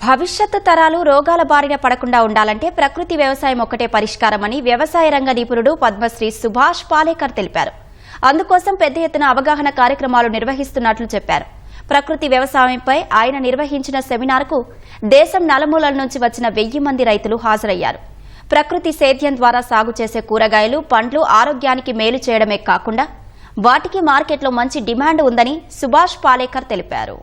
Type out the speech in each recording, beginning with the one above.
భవిష్యత్తు తరాలు రోగాల బారిన పడకుండా ఉండాలంటే ప్రకృతి వ్యవసాయం ఒక్కటే పరిష్కారమని వ్యవసాయ రంగ నిపుణుడు పద్మశ్రీ సుభాష్ పాలేకర్ తెలిపారు. అందుకోసం పెద్ద ఎత్తున అవగాహన కార్యక్రమాలు నిర్వహిస్తున్నట్లు చెప్పారు. ప్రకృతి వ్యవసాయంపై ఆయన నిర్వహించిన సెమినార్కు దేశం నలుమూలల నుంచి వచ్చిన వెయ్యి మంది రైతులు హాజరయ్యారు. ప్రకృతి సేద్యం ద్వారా సాగు చేసే కూరగాయలు పండ్లు ఆరోగ్యానికి మేలు చేయడమే కాకుండా వాటికి మార్కెట్లో మంచి డిమాండ్ ఉందని సుభాష్ పాలేకర్ తెలిపారు.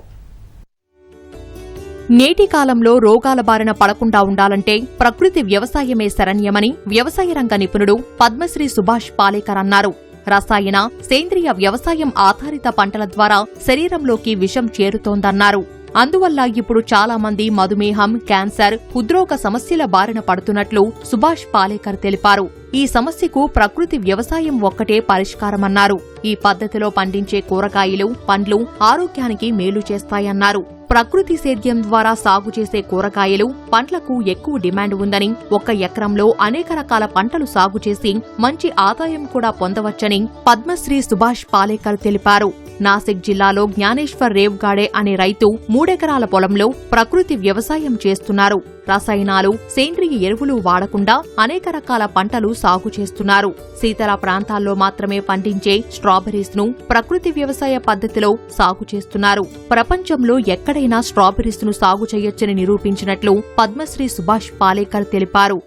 నేటి కాలంలో రోగాల బారిన పడకుండా ఉండాలంటే ప్రకృతి వ్యవసాయమే శరణ్యమని వ్యవసాయ రంగ నిపుణుడు పద్మశ్రీ సుభాష్ పాలేకర్ అన్నారు. రసాయన సేంద్రియ వ్యవసాయం ఆధారిత పంటల ద్వారా శరీరంలోకి విషం చేరుతోందన్నారు. అందువల్ల ఇప్పుడు చాలా మంది మధుమేహం క్యాన్సర్ హృద్రోగ సమస్యల బారిన పడుతున్నట్లు సుభాష్ పాలేకర్ తెలిపారు. ఈ సమస్యకు ప్రకృతి వ్యవసాయం ఒక్కటే పరిష్కారమన్నారు. ఈ పద్ధతిలో పండించే కూరగాయలు పండ్లు ఆరోగ్యానికి మేలు చేస్తాయన్నారు. ప్రకృతి సేద్యం ద్వారా సాగు చేసే కూరగాయలు పండ్లకు ఎక్కువ డిమాండ్ ఉందని ఒక్క ఎకరంలో అనేక రకాల పంటలు సాగు చేసి మంచి ఆదాయం కూడా పొందవచ్చని పద్మశ్రీ సుభాష్ పాలేకర్ తెలిపారు. నాసిక్ జిల్లాలో జ్ఞానేశ్వర్ రేవ్గాడే అనే రైతు మూడెకరాల పొలంలో ప్రకృతి వ్యవసాయం చేస్తున్నారు. రసాయనాలు సేంద్రియ ఎరువులు వాడకుండా అనేక రకాల పంటలు సాగు చేస్తున్నారు. శీతల ప్రాంతాల్లో మాత్రమే పండించే స్ట్రాబెరీస్ను ప్రకృతి వ్యవసాయ పద్ధతిలో సాగు చేస్తున్నారు. ప్రపంచంలో ఎక్కడైనా స్ట్రాబెర్రీస్ను సాగు చేయొచ్చని నిరూపించినట్లు పద్మశ్రీ సుభాష్ పాలేకర్ తెలిపారు.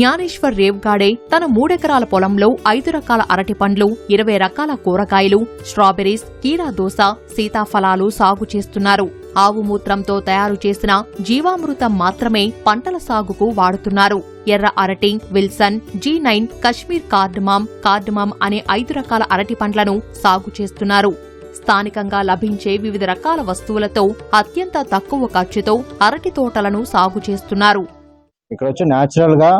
జ్ఞానేశ్వర్ రేవ్గాడే తన మూడెకరాల పొలంలో ఐదు రకాల అరటి పండ్లు ఇరవై రకాల కూరగాయలు స్ట్రాబెర్రీస్ కీరాదోస సీతాఫలాలు సాగు చేస్తున్నారు. ఆవు మూత్రంతో తయారు చేసిన జీవామృతం మాత్రమే పంటల సాగుకు వాడుతున్నారు. ఎర్ర అరటి Wilson G nine Kashmir cardamom cardamom అనే ఐదు రకాల అరటి పండ్లను సాగు చేస్తున్నారు. స్థానికంగా లభించే వివిధ రకాల వస్తువులతో అత్యంత తక్కువ ఖర్చుతో అరటి తోటలను సాగు చేస్తున్నారు. ఇక్కడ వచ్చి న్యాచురల్గా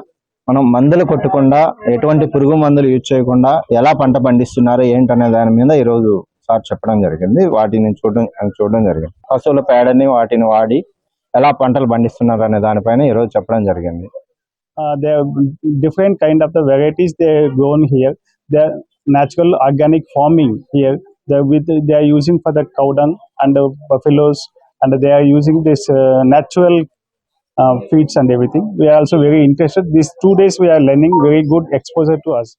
మనం మందులు కొట్టకుండా ఎటువంటి పురుగు మందులు యూజ్ చేయకుండా ఎలా పంట పండిస్తున్నారు ఏంటనే దాని మీద ఈ రోజు సార్ చెప్పడం జరిగింది. వాటిని చూడడం చూడడం జరిగింది. పశువుల పేడని వాటిని వాడి ఎలా పంటలు పండిస్తున్నారు అనే దానిపైన ఈ రోజు చెప్పడం జరిగింది. Different kind of the varieties they gone here they natural organic farming here the with they are using for the cow dung and fellows and they are using this natural Uh, feeds and everything. We are also very interested. These two days we are learning very good exposure to us.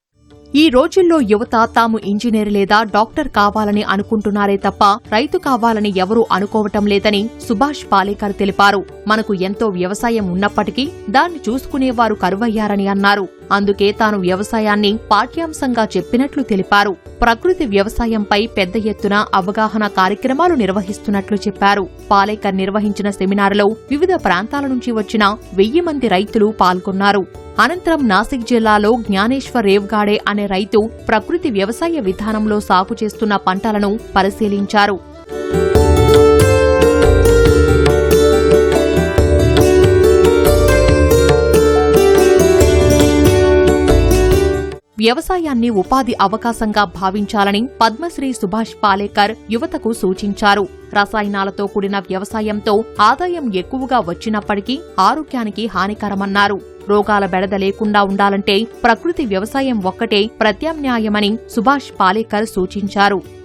ఈ రోజుల్లో యువత తాము engineer లేదా doctor కావాలని అనుకుంటున్నారే తప్ప రైతు కావాలని ఎవరూ అనుకోవటం లేదని సుభాష్ పాలేకర్ తెలిపారు. మనకు ఎంతో వ్యవసాయం ఉన్నప్పటికీ దాన్ని చూసుకునేవారు కరువయ్యారని అన్నారు. అందుకే తాను వ్యవసాయాన్ని పాఠ్యాంశంగా చెప్పినట్లు తెలిపారు. ప్రకృతి వ్యవసాయంపై పెద్ద ఎత్తున అవగాహన కార్యక్రమాలు నిర్వహిస్తున్నట్లు చెప్పారు. పాలేకర్ నిర్వహించిన సెమినార్లో వివిధ ప్రాంతాల నుంచి వచ్చిన వెయ్యి మంది రైతులు పాల్గొన్నారు. అనంతరం నాసిక్ జిల్లాలో జ్ఞానేశ్వర్ రేవ్గాడే అనే రైతు ప్రకృతి వ్యవసాయ విధానంలో సాగు చేస్తున్న పంటలను పరిశీలించారు. వ్యవసాయాన్ని ఉపాధి అవకాశంగా భావించాలని పద్మశ్రీ సుభాష్ పాలేకర్ యువతకు సూచించారు. రసాయనాలతో కూడిన వ్యవసాయంతో ఆదాయం ఎక్కువగా వచ్చినప్పటికీ ఆరోగ్యానికి హానికరమన్నారు. రోగాల బెడద లేకుండా ఉండాలంటే ప్రకృతి వ్యవసాయం ఒక్కటే ప్రత్యామ్నాయమని సుభాష్ పాలేకర్ సూచించారు.